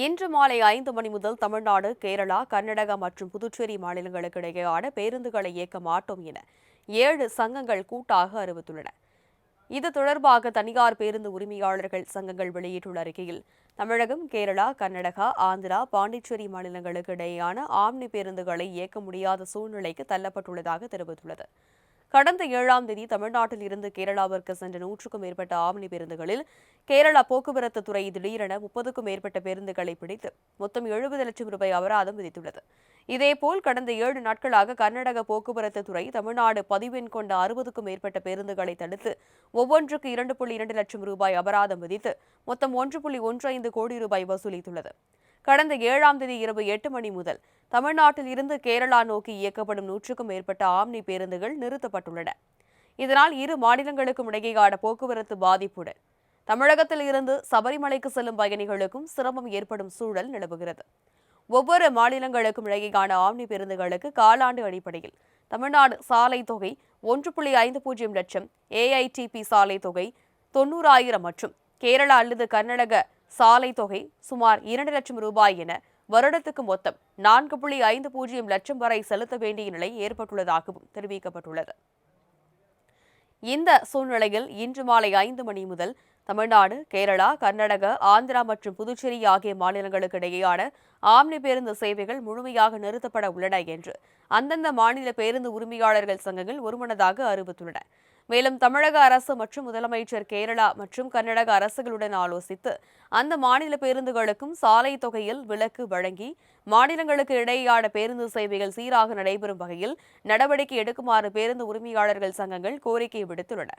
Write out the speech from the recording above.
இன்று மாலை ஐந்து மணி முதல் தமிழ்நாடு கேரளா கர்நாடகா மற்றும் புதுச்சேரி மாநிலங்களுக்கு இடையேயான பேருந்துகளை இயக்க மாட்டோம் என ஏழு சங்கங்கள் கூட்டாக அறிவித்துள்ளன. இது தொடர்பாக தனியார் பேருந்து உரிமையாளர்கள் சங்கங்கள் வெளியிட்டுள்ள அறிக்கையில் தமிழகம் கேரளா கர்நாடகா ஆந்திரா பாண்டிச்சேரி மாநிலங்களுக்கு இடையேயான ஆம்னி பேருந்துகளை இயக்க முடியாத சூழ்நிலைக்கு தள்ளப்பட்டுள்ளதாக தெரிவித்துள்ளது. கடந்த ஏழாம் தேதி தமிழ்நாட்டில் இருந்து கேரளாவிற்கு சென்ற நூற்றுக்கும் மேற்பட்ட ஆம்னி பேருந்துகளில் கேரளா போக்குவரத்து துறை திடீரென முப்பதுக்கும் மேற்பட்ட பேருந்துகளை பிடித்து மொத்தம் எழுபது லட்சம் ரூபாய் அபராதம் விதித்துள்ளது. இதேபோல் கடந்த ஏழு நாட்களாக கர்நாடக போக்குவரத்து துறை தமிழ்நாடு பதிவெண் கொண்ட அறுபதுக்கும் மேற்பட்ட பேருந்துகளை தடுத்து ஒவ்வொன்றுக்கு இரண்டு புள்ளி இரண்டு லட்சம் ரூபாய் அபராதம் விதித்து மொத்தம் ஒன்று புள்ளி ஒன்று ஐந்து கோடி ரூபாய் வசூலித்துள்ளது. கடந்த ஏழாம் தேதி இரவு எட்டு மணி முதல் தமிழ்நாட்டில் இருந்து கேரளா நோக்கி இயக்கப்படும் நூற்றுக்கும் மேற்பட்ட ஆம்னி பேருந்துகள் நிறுத்தப்பட்டுள்ளன. இதனால் இரு மாநிலங்களுக்கும் இடையேயான போக்குவரத்து பாதிப்புடன் தமிழகத்தில் இருந்து சபரிமலைக்கு செல்லும் பயணிகளுக்கும் சிரமம் ஏற்படும் சூழல் நிலவுகிறது. ஒவ்வொரு மாநிலங்களுக்கும் இடையேயான ஆம்னி பேருந்துகளுக்கு காலாண்டு அடிப்படையில் தமிழ்நாடு சாலை தொகை ஒன்று புள்ளி ஐந்து பூஜ்ஜியம் லட்சம் ஏஐடிபி சாலை தொகை தொண்ணூறாயிரம் மற்றும் கேரளா அல்லது கர்நாடக சாலை தொகை சுமார் இரண்டு லட்சம் ரூபாய் என வருடத்துக்கு மொத்தம் நான்கு புள்ளி ஐந்து பூஜ்ஜியம் லட்சம் வரை செலுத்த வேண்டிய நிலை ஏற்பட்டுள்ளதாகவும் தெரிவிக்கப்பட்டுள்ளது. இந்த சூழ்நிலையில் இன்று மாலை ஐந்து மணி முதல் தமிழ்நாடு கேரளா கர்நாடகா ஆந்திரா மற்றும் புதுச்சேரி ஆகிய மாநிலங்களுக்கு இடையேயான ஆம்னி பேருந்து சேவைகள் முழுமையாக நிறுத்தப்பட உள்ளன என்று அந்தந்த மாநில பேருந்து உரிமையாளர்கள் சங்கங்கள் ஒருமனதாக அறிவித்துள்ளன. மேலும் தமிழக அரசு மற்றும் முதலமைச்சர் கேரளா மற்றும் கர்நாடக அரசுகளுடன் ஆலோசித்து அந்த மாநில பேருந்துகளுக்கும் சாலை தொகையில் விலக்கு வழங்கி மாநிலங்களுக்கு இடையேயான பேருந்து சேவைகள் சீராக நடைபெறும் வகையில் நடவடிக்கை எடுக்குமாறு பேருந்து உரிமையாளர்கள் சங்கங்கள் கோரிக்கை விடுத்துள்ளன.